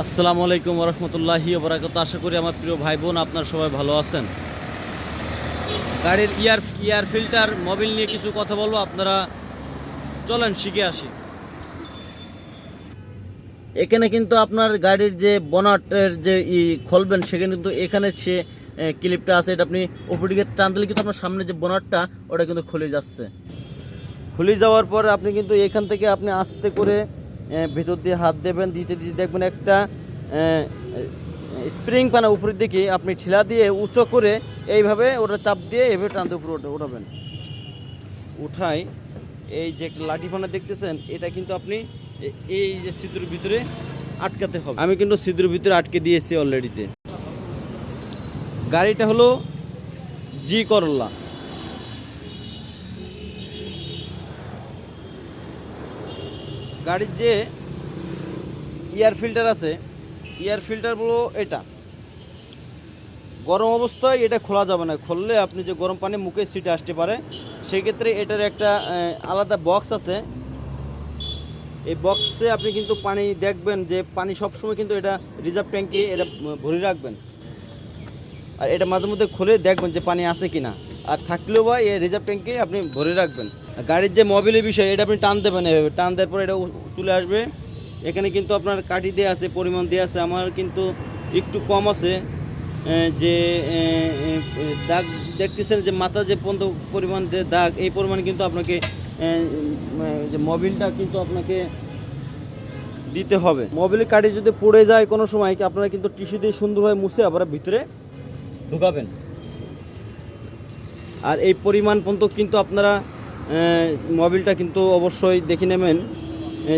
আসসালামু আলাইকুম রহমতুল্লাহি ওবরাকাত। আশা করি আমার প্রিয় ভাই বোন আপনার সবাই ভালো আছেন। গাড়ির ইয়ার ইয়ার ফিল্টার মোবিল নিয়ে কিছু কথা বলব, আপনারা চলেন, শিখে আসি। এখানে কিন্তু আপনার গাড়ির যে বনাটের যে ই খুলবেন, সেখানে কিন্তু এখানে সে ক্লিপটা আছে, এটা আপনি উপর দিকে টান দিলে কিন্তু আপনার সামনে যে বনাটটা ওটা কিন্তু খুলে যাচ্ছে। খুলে যাওয়ার পর আপনি কিন্তু এখান থেকে আপনি আস্তে করে ভেতর দিয়ে হাত দেবেন, দিতে দিতে দেখবেন একটা স্প্রিং পানা উপরের দিকে আপনি ঠেলা দিয়ে উঁচু করে এইভাবে ওটা চাপ দিয়ে এভাবে টানতে উপরে ওঠা- উঠাবেন। উঠাই, এই যে একটা লাঠি পানা দেখতেছেন, এটা কিন্তু আপনি এই যে সিঁদুর ভিতরে আটকাতে হবে। আমি কিন্তু সিঁদুর ভিতরে আটকে দিয়েছি অলরেডিতে গাড়িটা হলো জি করল্লা গাড়ির যে এয়ার ফিল্টার আছে এয়ার ফিল্টারগুলো এটা। গরম অবস্থায় এটা খোলা যাবে না। খুললে আপনি যে গরম পানি মুখে সিটে আসতে পারে, সেক্ষেত্রে এটার একটা আলাদা বক্স আছে। এই বক্সে আপনি কিন্তু পানি দেখবেন যে পানি সবসময় কিন্তু এটা রিজার্ভ ট্যাঙ্কে এটা ভরে রাখবেন। আর এটা মাঝে মধ্যে খুলে দেখবেন যে পানি আছে কি না আর থাকলেও বা এই রিজার্ভ ট্যাঙ্কে আপনি ভরে রাখবেন। গাড়ির যে মোবিলের বিষয়, এটা আপনি টান দেবেন এভাবে। টান দেওয়ার পরে এটা চলে আসবে। এখানে কিন্তু আপনার কাঠি দেওয়া আছে, পরিমাণ দেওয়া আছে। আমার কিন্তু একটু কম আছে। যে দাগ দেখতেছেন যে মাথা যে পর্যন্ত পরিমাণ দাগ, এই পরিমাণ কিন্তু আপনাকে যে মোবিলটা কিন্তু আপনাকে দিতে হবে। মোবিলের কাঠি যদি পড়ে যায় কোনো সময়, আপনারা কিন্তু টিস্যু দিয়ে সুন্দরভাবে মুছে আবার ভিতরে ঢুকাবেন। আর এই পরিমাণ পর্যন্ত কিন্তু আপনারা মোবিলটা কিন্তু অবশ্যই দেখে নেবেন।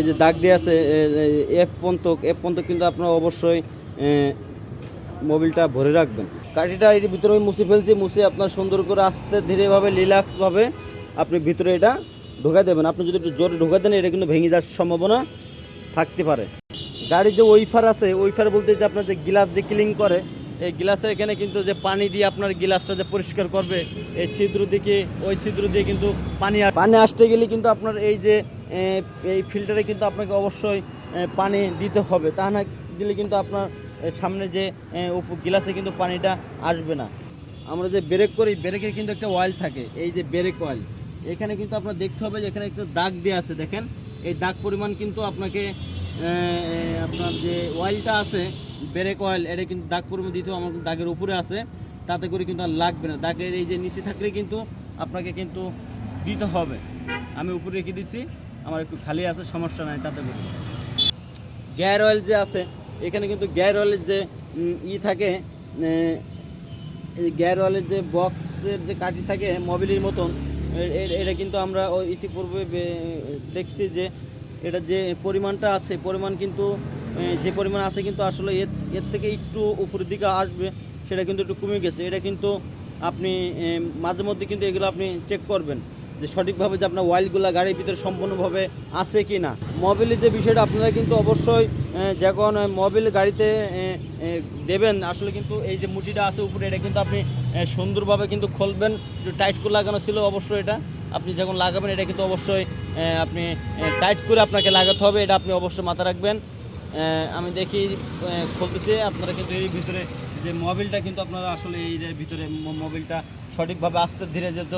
যে দাগ দিয়ে আছে এফ পর্যন্ত এফ পর্যন্ত কিন্তু আপনারা অবশ্যই মোবিলটা ভরে রাখবেন। কাঠিটা এর ভিতরে আমি মুছে ফেলছি, মুছে আপনার সুন্দর করে আস্তে ধীরেভাবে, রিল্যাক্সভাবে আপনি ভিতরে এটা ঢোকা দেবেন। আপনি যদি একটু জোরে ঢোকা দেন, এটা কিন্তু ভেঙে যাওয়ার সম্ভাবনা থাকতে পারে। গাড়ির যে ওইফার আছে ওইফার বলতে যে আপনার যে গ্লাস যে ক্লিন করে এই গ্লাসের এখানে কিন্তু যে পানি দিয়ে আপনার গ্লাসটা যে পরিষ্কার করবে, এই ছিদ্র দিকে, ওই ছিদ্র দিয়ে কিন্তু পানি পানি আসতে গেলে কিন্তু আপনার এই যে এই ফিল্টারে কিন্তু আপনাকে অবশ্যই পানি দিতে হবে। তা না দিলে কিন্তু আপনার সামনে যে গ্লাসে কিন্তু পানিটা আসবে না। আমরা যে ব্রেক করি, ব্রেকের কিন্তু একটা অয়েল থাকে। এই যে ব্রেক অয়েল এখানে কিন্তু আপনার দেখতে হবে যে এখানে একটা দাগ দেওয়া আছে। দেখেন, এই দাগ পরিমাণ কিন্তু আপনাকে আপনার যে অয়েলটা আছে ব্রেক অয়েল এটা কিন্তু দাগ পরিমাণ দিতে হবে, আমার দাগের উপরে আছে তাতে করে কিন্তু আর লাগবে না। দাগের এই যে নিচে থাকলে কিন্তু আপনাকে কিন্তু দিতে হবে। আমি উপরে রেখে দিছি আমার একটু খালি আছে সমস্যা নাই তাতে করে। গ্যার অয়েল যে আছে এখানে কিন্তু গ্যার অয়েলের যে ই থাকে গ্যার অয়েলের যে বক্সের যে কাঠি থাকে মোবিলের মতন এটা কিন্তু আমরা ওই ইতিপূর্বে দেখছি যে এটা যে পরিমাণটা আছে পরিমাণ কিন্তু যে পরিমাণ আছে কিন্তু আসলে এর এর থেকে একটু উপরের দিকে আসবে, সেটা কিন্তু একটু কমে গেছে। এটা কিন্তু আপনি মাঝে মধ্যে কিন্তু এগুলো আপনি চেক করবেন যে সঠিকভাবে যে আপনার ওয়াইলগুলো গাড়ির ভিতরে সম্পূর্ণভাবে আছে কি না মোবিলের যে বিষয়টা আপনারা কিন্তু অবশ্যই যখন মোবিল গাড়িতে দেবেন, আসলে কিন্তু এই যে মুঠিটা আছে উপরে, এটা কিন্তু আপনি সুন্দরভাবে কিন্তু খুলবেন, একটু টাইট করে লাগানো ছিল অবশ্যই এটা। আপনি যখন লাগাবেন, এটা কিন্তু অবশ্যই আপনি টাইট করে আপনাকে লাগাতে হবে, এটা আপনি অবশ্যই মাথা রাখবেন। আমি দেখি খুলতেছি। আপনারা কিন্তু এই ভিতরে যে মোবিলটা কিন্তু আপনারা আসলে এই যে ভিতরে মোবিলটা সঠিকভাবে আস্তে ধীরে যেত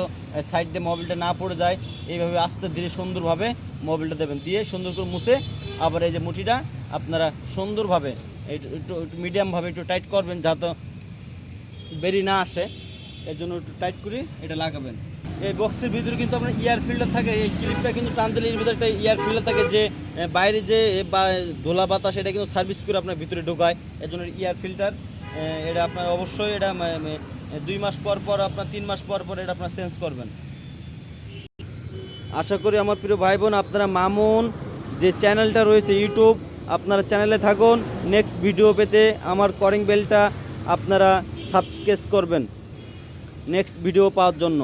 সাইড দিয়ে মোবিলটা না পড়ে যায়, এইভাবে আস্তে ধীরে সুন্দরভাবে মোবিলটা দেবেন। দিয়ে সুন্দর করে মুছে আবার এই যে মুঠিটা আপনারা সুন্দরভাবে একটু একটু মিডিয়ামভাবে একটু টাইট করবেন যাতে বেরি না আসে। এর জন্য একটু টাইট করে এটা লাগাবেন। এই বক্সের ভিতরে কিন্তু আপনার ইয়ার ফিল্টার থাকে। এই ক্লিপটা কিন্তু টান দিলে এর ভিতরে একটা ইয়ার ফিল্টার থাকে যে বাইরে যে বা, ধোলা বাতাস, এটা কিন্তু সার্ভিস করে আপনার ভিতরে ঢোকায়। এর জন্য ইয়ার ফিল্টার এটা আপনার অবশ্যই এটা দুই মাস পর পর আপনার তিন মাস পর পর এটা আপনার চেঞ্জ করবেন। আশা করি আমার প্রিয় ভাই বোন আপনারা মামুন যে চ্যানেলটা রয়েছে ইউটিউব আপনারা চ্যানেলে থাকুন। নেক্সট ভিডিও পেতে আমার করিং বেলটা আপনারা সাবস্ক্রাইব করবেন। নেক্সট ভিডিও পাওয়ার জন্য।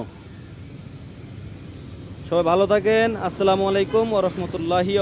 সবাই ভালো থাকেন। আসসালামু আলাইকুম ও রহমতুল্লাহি